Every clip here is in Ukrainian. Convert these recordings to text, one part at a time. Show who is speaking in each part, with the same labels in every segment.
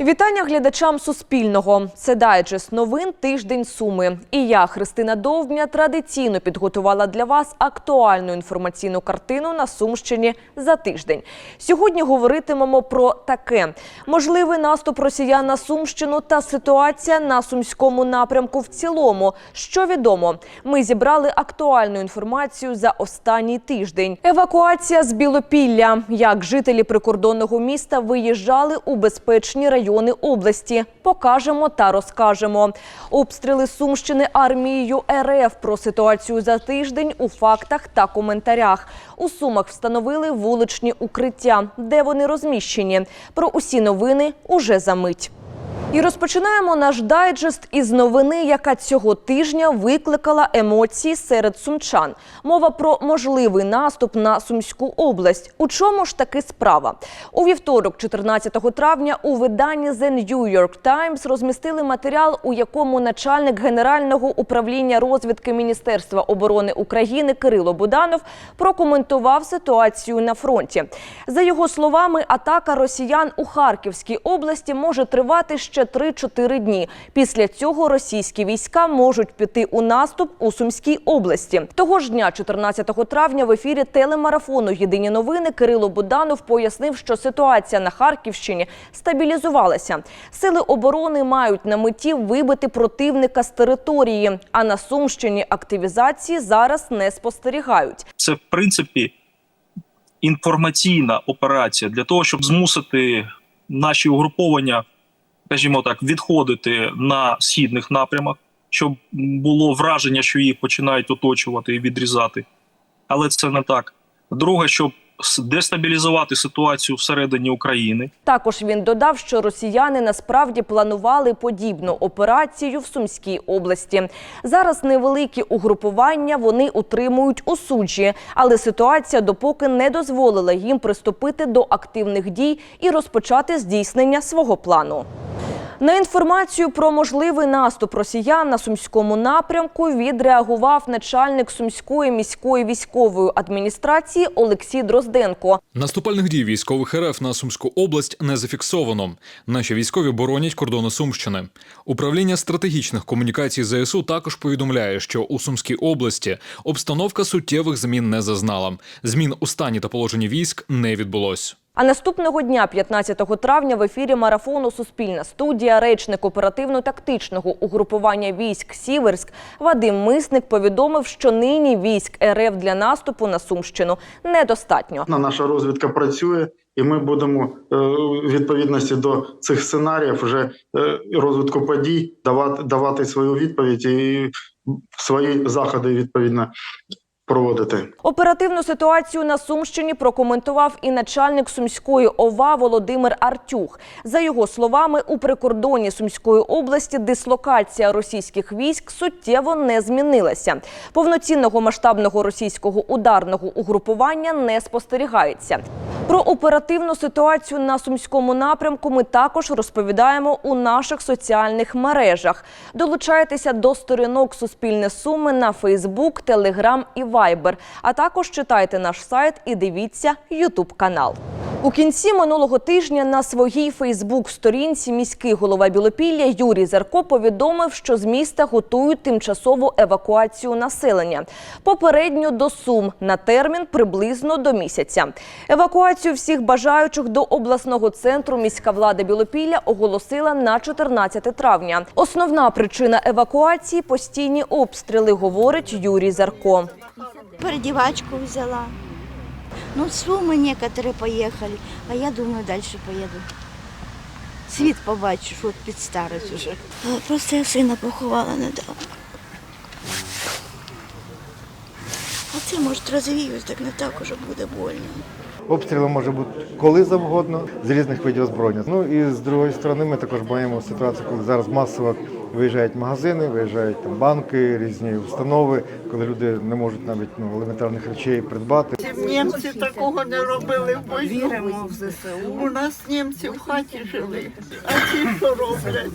Speaker 1: Вітання глядачам Суспільного. Це дайджест новин тиждень Суми. І я, Христина Довбня, традиційно підготувала для вас актуальну інформаційну картину на Сумщині за тиждень. Сьогодні говоритимемо про таке: можливий наступ росіян на Сумщину та ситуація на сумському напрямку в цілому. Що відомо, ми зібрали актуальну інформацію за останній тиждень. Евакуація з Білопілля. Як жителі прикордонного міста виїжджали у безпечні райони області. Покажемо та розкажемо. Обстріли Сумщини армією РФ про ситуацію за тиждень у фактах та коментарях. У Сумах встановили вуличні укриття, де вони розміщені. Про усі новини уже за мить. І розпочинаємо наш дайджест із новини, яка цього тижня викликала емоції серед сумчан. Мова про можливий наступ на Сумську область. У чому ж таки справа? У вівторок, 14 травня, у виданні The New York Times розмістили матеріал, у якому начальник генерального управління розвідки Міністерства оборони України Кирило Буданов прокоментував ситуацію на фронті. За його словами, атака росіян у Харківській області може тривати ще 3-4 дні. Після цього російські війська можуть піти у наступ у Сумській області. Того ж дня, 14 травня, в ефірі телемарафону Єдині новини Кирило Буданов пояснив, що ситуація на Харківщині стабілізувалася. Сили оборони мають на меті вибити противника з території. А на Сумщині активізації зараз не спостерігають.
Speaker 2: це в принципі інформаційна операція для того, щоб змусити наші угруповання, скажімо так, відходити на східних напрямах, щоб було враження, що їх починають оточувати і відрізати. Але це не так. Друге, щоб дестабілізувати ситуацію всередині України.
Speaker 1: Також він додав, що росіяни насправді планували подібну операцію в Сумській області. Зараз невеликі угрупування вони утримують у суджі, але ситуація допоки не дозволила їм приступити до активних дій і розпочати здійснення свого плану. На інформацію про можливий наступ росіян на сумському напрямку відреагував начальник сумської міської військової адміністрації Олексій Дрозденко.
Speaker 3: Наступальних дій військових РФ на Сумську область не зафіксовано. Наші військові боронять кордони Сумщини. Управління стратегічних комунікацій ЗСУ також повідомляє, що у Сумській області обстановка суттєвих змін не зазнала. Змін у стані та положенні військ не відбулось.
Speaker 1: А наступного дня, 15 травня, в ефірі марафону Суспільна студія, речник оперативно-тактичного угрупування військ Сіверськ Вадим Мисник повідомив, що нині військ РФ для наступу на Сумщину недостатньо.
Speaker 4: На- Наша розвідка працює, і ми будемо е, у відповідності до цих сценаріїв вже е, розвитку подій давати, давати свою відповідь і свої заходи відповідно проводити.
Speaker 1: Оперативну ситуацію на Сумщині прокоментував і начальник Сумської ОВА Володимир Артюх. За його словами, у прикордоні Сумської області дислокація російських військ суттєво не змінилася. Повноцінного масштабного російського ударного угрупування не спостерігається. Про оперативну ситуацію на сумському напрямку ми також розповідаємо у наших соціальних мережах. Долучайтеся до сторінок Суспільне Суми на Фейсбук, Телеграм і Вайбер. А також читайте наш сайт і дивіться Ютуб канал. У кінці минулого тижня на своїй Фейсбук-сторінці міський голова Білопілля Юрій Зарко повідомив, що з міста готують тимчасову евакуацію населення. Попередньо до Сум на термін приблизно до місяця. Евакуацію всіх бажаючих до обласного центру міська влада Білопілля оголосила на 14 травня. Основна причина евакуації постійні обстріли, говорить Юрій Зарко.
Speaker 5: Передівачку взяла. Ну, Суми некоторые поехали, а я думаю, дальше поеду. Світ побачу, що під старость уже. Просто я сина поховала недавно. А це, може, розвіюсь, так не так уже буде больно.
Speaker 6: Обстріли може бути коли завгодно з різних видів озброєння. Ну і з другої сторони, ми також маємо ситуацію, коли зараз масово виїжджають магазини, виїжджають там банки, різні установи, коли люди не можуть навіть ну, елементарних речей придбати.
Speaker 7: Німці такого не робили в війну. У нас німці в хаті жили. А ці що роблять?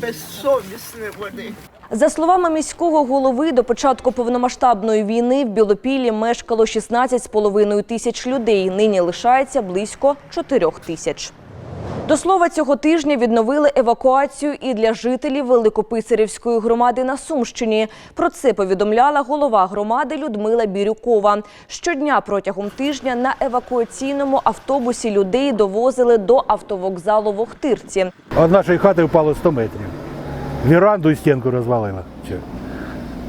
Speaker 7: Безсовісні вони.
Speaker 1: За словами міського голови, до початку повномасштабної війни в Білопіллі мешкало 16,5 тисяч людей. Нині лишається близько 4 тисяч. До слова, цього тижня відновили евакуацію і для жителів Великописарівської громади на Сумщині. Про це повідомляла голова громади Людмила Бірюкова. Щодня протягом тижня на евакуаційному автобусі людей довозили до автовокзалу в Охтирці.
Speaker 8: От нашої хати впало 100 метрів. Віранду і стінку розвалило.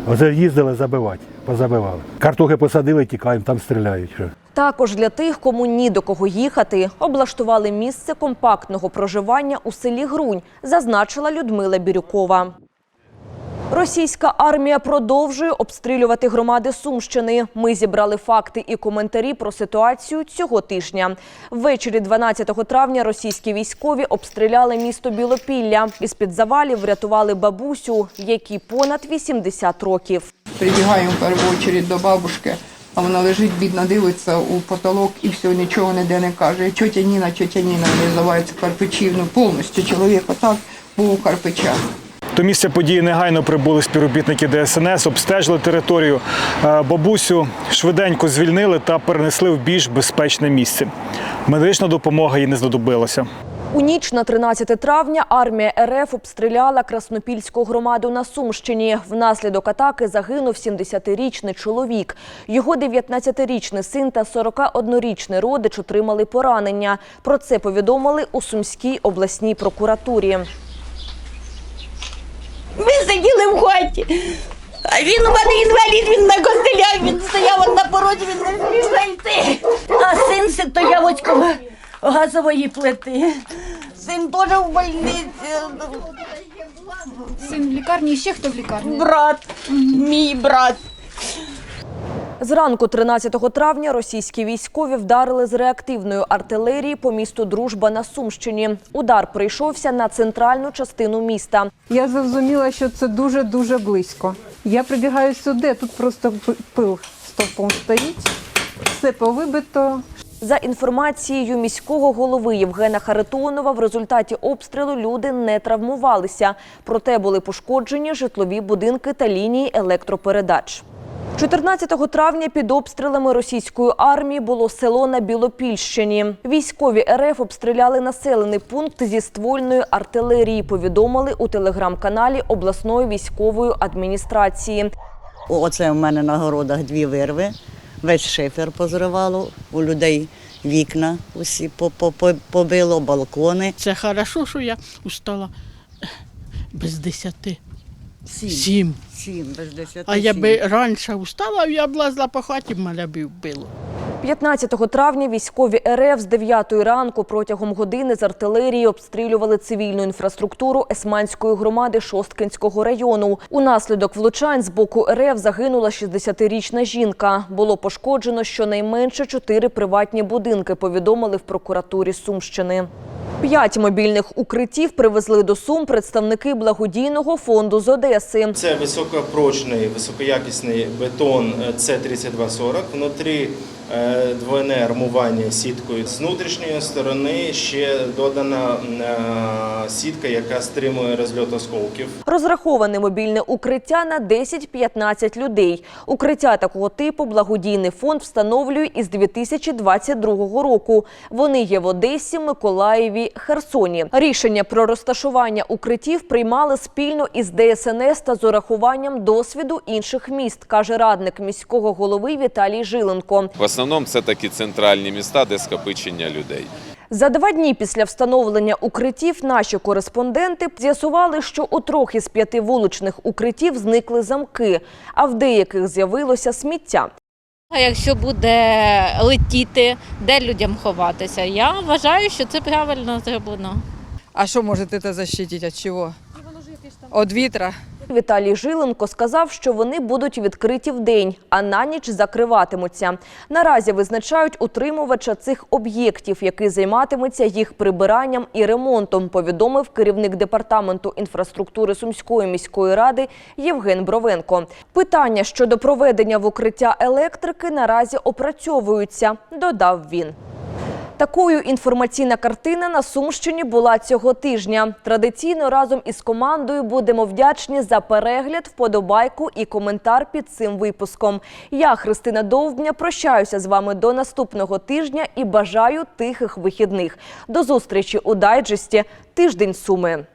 Speaker 8: Оце їздили забивати, позабивали. Картохи посадили, тікаємо, там стріляють.
Speaker 1: Також для тих, кому ні до кого їхати, облаштували місце компактного проживання у селі Грунь, зазначила Людмила Бірюкова. Російська армія продовжує обстрілювати громади Сумщини. Ми зібрали факти і коментарі про ситуацію цього тижня. Ввечері 12 травня російські військові обстріляли місто Білопілля. Із під завалів врятували бабусю, якій понад 80 років.
Speaker 9: Прибігаємо в першу чергу до бабушки, а вона лежить, бідна, дивиться у потолок і все, нічого ніде не каже. Тьотя Ніна, тьотя Ніна, вони називаються Карпичів, ну повністю чоловік отак був у Карпичах.
Speaker 10: До місця події негайно прибули співробітники ДСНС, обстежили територію. Е, Бабусю швиденько звільнили та перенесли в більш безпечне місце. Медична допомога їй не знадобилася.
Speaker 1: У ніч на 13 травня армія РФ обстріляла Краснопільську громаду на Сумщині. Внаслідок атаки загинув 70-річний чоловік. Його 19-річний син та 41-річний родич отримали поранення. Про це повідомили у Сумській обласній прокуратурі.
Speaker 5: Ми сиділи в хаті. А він у мене інвалід, він на костелях, він стояв от на порозі, він не зміг зайти. А син стояв ось коло газової плити. Син теж в больниці.
Speaker 11: Син в лікарні, і ще хто в лікарні?
Speaker 5: Брат, мій брат.
Speaker 1: Зранку 13 травня російські військові вдарили з реактивної артилерії по місту Дружба на Сумщині. Удар прийшовся на центральну частину міста.
Speaker 11: Я зрозуміла, що це дуже-дуже близько. Я прибігаю сюди, тут просто пил стовпом стоїть, все повибито.
Speaker 1: За інформацією міського голови Євгена Харитонова, в результаті обстрілу люди не травмувалися, проте були пошкоджені житлові будинки та лінії електропередач. 14 травня під обстрілами російської армії було село на Білопільщині. Військові РФ обстріляли населений пункт зі ствольної артилерії. Повідомили у телеграм-каналі обласної військової адміністрації.
Speaker 12: Оце в мене на городах дві вирви. Весь шифер позривало, у людей вікна усі по- по- по- побило, балкони.
Speaker 7: Це хорошо, що я устала без десяти.
Speaker 12: Сім.
Speaker 7: Сім.
Speaker 12: Без десяти.
Speaker 7: А я би раніше устала, я б лазла по хаті, мене б вбило.
Speaker 1: 15 травня військові РФ з 9 ранку протягом години з артилерії обстрілювали цивільну інфраструктуру Есманської громади Шосткинського району. Унаслідок влучань з боку РФ загинула 60-річна жінка. Було пошкоджено щонайменше чотири приватні будинки, повідомили в прокуратурі Сумщини. П'ять мобільних укриттів привезли до Сум представники благодійного фонду з Одеси.
Speaker 13: Це високопрочний, високоякісний бетон е, С-3240. Внутрі двойне армування сіткою. З внутрішньої сторони ще додана е, сітка, яка стримує розльот осколків.
Speaker 1: Розраховане мобільне укриття на 10-15 людей. Укриття такого типу благодійний фонд встановлює із 2022 року. Вони є в Одесі, Миколаєві, Херсоні. Рішення про розташування укриттів приймали спільно із ДСНС та з урахуванням досвіду інших міст, каже радник міського голови Віталій Жиленко.
Speaker 14: Основному це такі центральні міста, де скопичення людей.
Speaker 1: За два дні після встановлення укриттів наші кореспонденти з'ясували, що у трьох із п'яти вуличних укриттів зникли замки, а в деяких з'явилося сміття.
Speaker 11: А якщо буде летіти, де людям ховатися? Я вважаю, що це правильно зроблено.
Speaker 9: А що може це защитити від чого? Від вітра.
Speaker 1: Віталій Жиленко сказав, що вони будуть відкриті вдень, а на ніч закриватимуться. Наразі визначають утримувача цих об'єктів, який займатиметься їх прибиранням і ремонтом, повідомив керівник департаменту інфраструктури Сумської міської ради Євген Бровенко. Питання щодо проведення в укриття електрики наразі опрацьовуються, додав він. Такою інформаційна картина на Сумщині була цього тижня. Традиційно разом із командою будемо вдячні за перегляд, вподобайку і коментар під цим випуском. Я, Христина Довбня, прощаюся з вами до наступного тижня і бажаю тихих вихідних. До зустрічі у дайджесті Тиждень Суми.